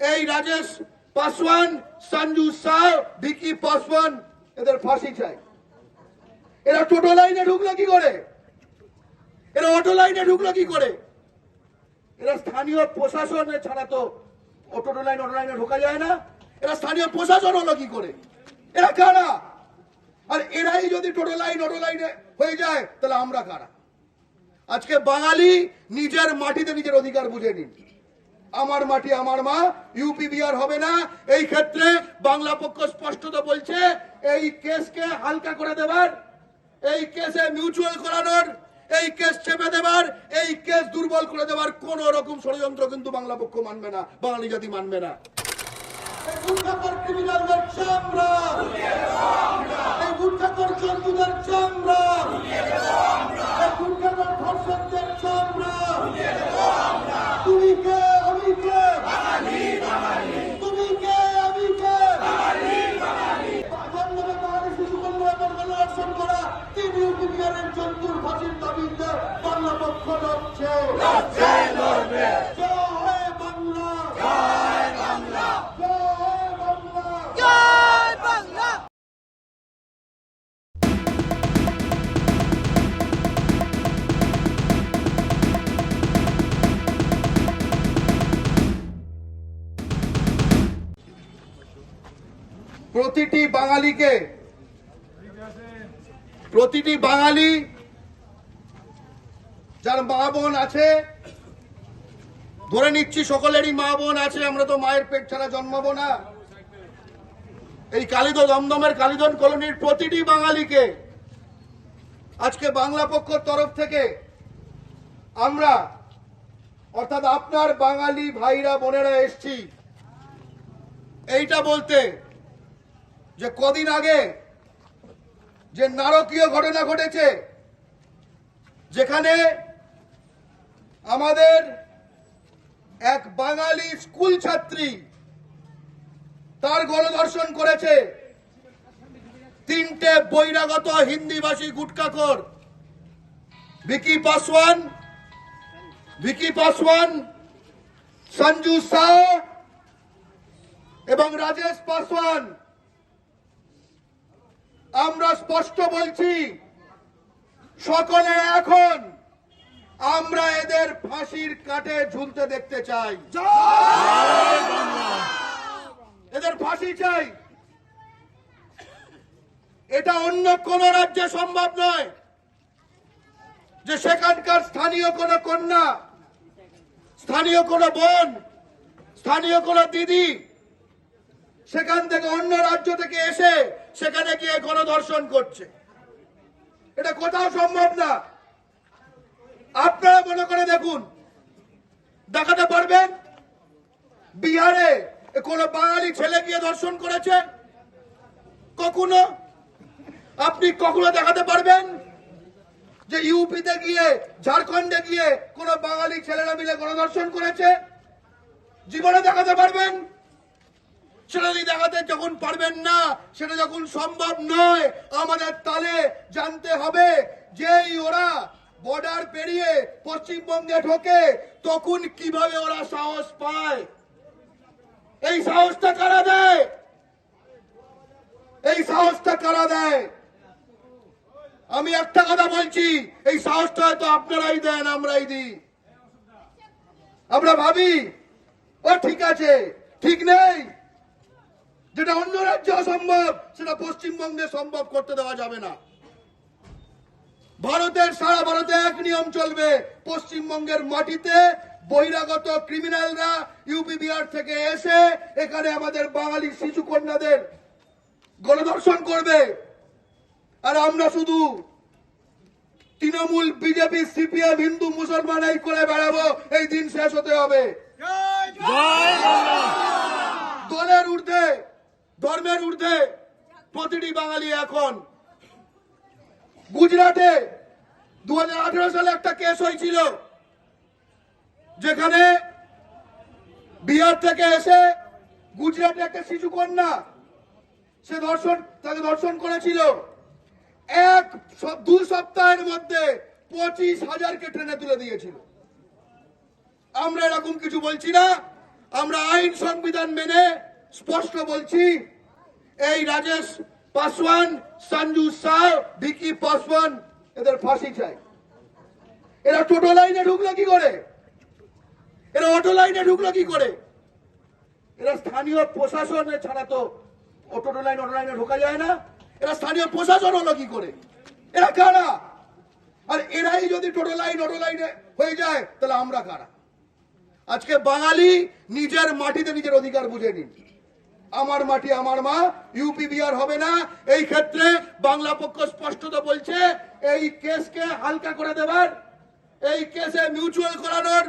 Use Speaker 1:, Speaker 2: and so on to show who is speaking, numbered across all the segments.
Speaker 1: এই রাজেশ, পাসওয়ান, সঞ্জু শাহ ভিকি পাসওয়ান, এদের ফাঁসি চাই। এরা টোটো লাইনে ঢুকলো কি করে? এরা অটো লাইনে ঢুকলো কি করে? এরা স্থানীয় প্রশাসনে ছাড়া তো অটো লাইন, অটো লাইনে ঢোকা যায় না। এরা স্থানীয় প্রশাসন হলো কি করে? এরা কারা? আর এরাই যদি টোটো লাইন, অটো লাইনে হয়ে যায়, তাহলে আমরা কারা? আজকে বাঙালি নিজের মাটিতে নিজের অধিকার বুঝে নিন। আমার মাটি আমার মা ইউপি বিহার হবে না। এই ক্ষেত্রে বাংলা পক্ষ স্পষ্টত বলছে, এই কেসকে হালকা করে দেবার, এই কেসে মিউচুয়াল করানোর, এই কেস চেপে দেবার, এই কেস দুর্বল করে দেবার কোন রকম ষড়যন্ত্র কিন্তু বাংলা পক্ষ মানবে না, বাঙালি জাতি মানবে না। চামড়া। চামড়া তুমি কে আমি কে তুমি কে আমি কে জন্মে বাঙালি শিশু কল্যাণ এবং গণদর্শন করা তিন ইউপি বিহারের জন্তুর ফাঁসির দাবিতে বাংলা পক্ষ লড়ছে জয় বাংলা জয় বাংলা
Speaker 2: জয় বাংলা
Speaker 1: প্রতিটি বাঙালিকে প্রতিটি বাঙালি যার মা বোন আছে, ধরে নিচ্ছি সকলেরই মা বোন আছে, আমরা তো মায়ের পেট ছাড়া জন্মাবো না। এই কালিদ দমদমের কালিদন কলোনির প্রতিটি বাঙালিকে আজকে বাংলা পক্ষর তরফ থেকে আমরা, অর্থাৎ আপনার বাঙালি ভাইরা বোনেরা এসছি, এইটা বলতে যে কদিন আগে যে নারকীয় ঘটনা ঘটেছে, যেখানে আমাদের এক বাঙালি স্কুল ছাত্রী তার গণধর্ষণ করেছে তিনটে বহিরাগত হিন্দিভাষী গুটকাখোর। ভিকি পাসওয়ান ভিকি পাসওয়ান, সঞ্জু শাহ এবং রাজেশ পাসওয়ান। আমরা স্পষ্ট বলছি, সকলে এখন আমরা এদের ফাঁসির কাটে ঝুলতে দেখতে চাই। এদের ফাঁসি চাই। এটা অন্য কোন রাজ্যে সম্ভব নয় যে সেখানকার স্থানীয় কোন কন্যা, স্থানীয় কোন বোন, স্থানীয় কোন দিদি সেখান থেকে অন্য রাজ্য থেকে এসে সেখানে গিয়ে গণধর্ষণ করছে। এটা কোথাও সম্ভব না। আপনারা মনে করে দেখুন, দেখাতে পারবেন, বিহারে কোন বাঙালি ছেলে গিয়ে দর্শন করেছে? কখনো? আপনি কখনো দেখাতে পারবেন যে ইউপিতে গিয়ে, ঝাড়খণ্ডে গিয়ে কোন বাঙালি ছেলেরা মিলে গণদর্শন করেছে? জীবনে দেখাতে পারবেন? সেটা যদি দেখাতে যখন পারবেন না, সেটা যখন সম্ভব নয়, আমাদের তালে জানতে হবে যেই ওরা বর্ডার পেরিয়ে পশ্চিমবঙ্গে ঢোকে, তখন কীভাবে ওরা সাহস পায়? এই সাহসটা কারা দেয়? এই সাহসটা কারা দেয়? আমি একটা কথা বলছি, এই সাহসটা হয়তো আপনারাই দেন, আমরাই দিই। আমরা ভাবি, ও ঠিক আছে, ঠিক নেই। যেটা অন্য রাজ্যে অসম্ভব সেটা পশ্চিমবঙ্গে সম্ভব করতে দেওয়া যাবে না। ভারতের সারা ভারতে এক নিয়ম চলবে, পশ্চিমবঙ্গের মাটিতে বহিরাগত ক্রিমিনালরা ইউপি বিহার থেকে এসে এখানে আমাদের বাঙালি শিশু কন্যাদের গণধর্ষণ করবে। আর আমরা শুধু তৃণমূল বিজেপি সিপিএম হিন্দু, মুসলমান এই করে বেড়াবো, এই দিন শেষ হতে হবে। দলের ঊর্ধ্বে, ধর্মের ঊর্ধ্বে প্রতিটি বাঙালি এখন গুজরাটে দুহাজার আঠেরো সালে একটা কেস হয়েছিল, যেখানে বিহার থেকে এসে গুজরাটে একটা শিশু কন্যা, সে ধর্ষণ, তাকে ধর্ষণ করেছিল। এক দু সপ্তাহের মধ্যে পঁচিশ হাজারকে ট্রেনে তুলে দিয়েছিল। আমরা এরকম কিছু বলছি না, আমরা আইন সংবিধান মেনে স্পষ্ট বলছি, এই রাজেশ পাসওয়ান, সঞ্জু শাহ ভিকি পাসওয়ান, এদের ফাঁসি চাই। এরা টোটো লাইনে ঢুকলো কি করে? এরা অটো লাইনে ঢুকলো কি করে? এরা স্থানীয় প্রশাসনে ছাড়া তো অটো লাইন, অটো লাইনে ঢোকা যায় না। এরা স্থানীয় প্রশাসন হলো কি করে? এরা কারা? আর এরাই যদি টোটো লাইন, অটো লাইনে হয়ে যায়, তাহলে আমরা কারা? আজকে বাঙালি নিজের মাটিতে নিজের অধিকার বুঝে নিন। আমার মাটি আমার মা ইউপি বিহার হবে না। এই ক্ষেত্রে বাংলা পক্ষ স্পষ্টত বলছে, এই কেসকে হালকা করে দেবার, এই কেসে মিউচুয়াল করানোর,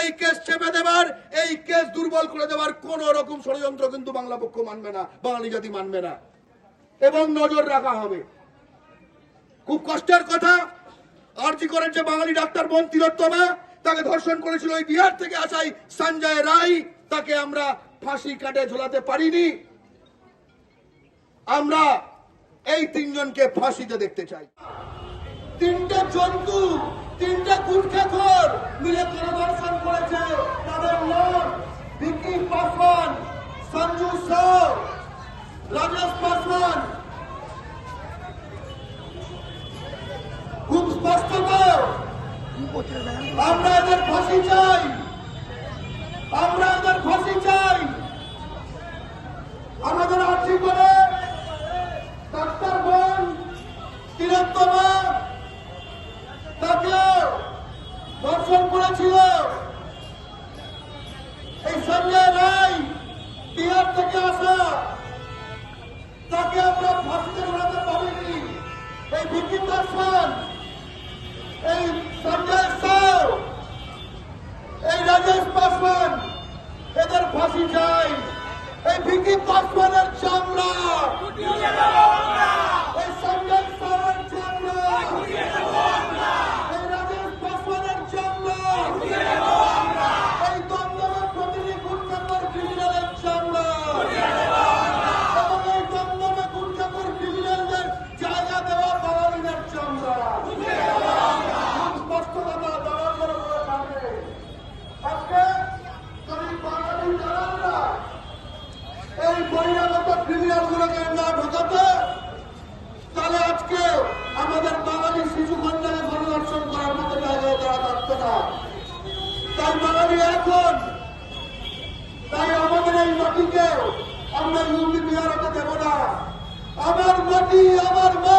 Speaker 1: এই কেস চেপে দেবার, এই কেস দুর্বল করে দেবার কোন রকম ষড়যন্ত্র কিন্তু বাংলা পক্ষ মানবে না, বাঙালি জাতি মানবে না। এবং নজর রাখা হবে। খুব কষ্টের কথা, আরজি করেন যে বাঙালি ডাক্তার তিলোত্তমা তাকে ধর্ষণ করেছিল ওই বিহার থেকে আসাই সঞ্জয় রায়, তাকে আমরা ফাঁসি কাটে ঝোলাতে পারিনি। আমরা এই তিনজনকে ফাঁসিতে দেখতে চাই। তিনটে জন্তু, তিনটে কুটখেখর মিলে গণধর্ষণ করেছে তাদের নাম ভিকি পাসওয়ান সঞ্জু সাউ রাজেশ পাসওয়ান খুব স্পষ্ট আমরা এদের ফাঁসি চাই। দর্শন। এই সঞ্জয় সাউ এই রাজেশ পাসওয়ান এদের ফাঁসি চাই। এই ভিকি পাসওয়ানের চামড়া। এই সঞ্জয় সাউয়ের দেওয়া না তাই বাঙালি এখন তাই আমাদের এই মাটিকে আমরা ইউপি বিহার হতে দেব না। আমার মাটি, আমার মা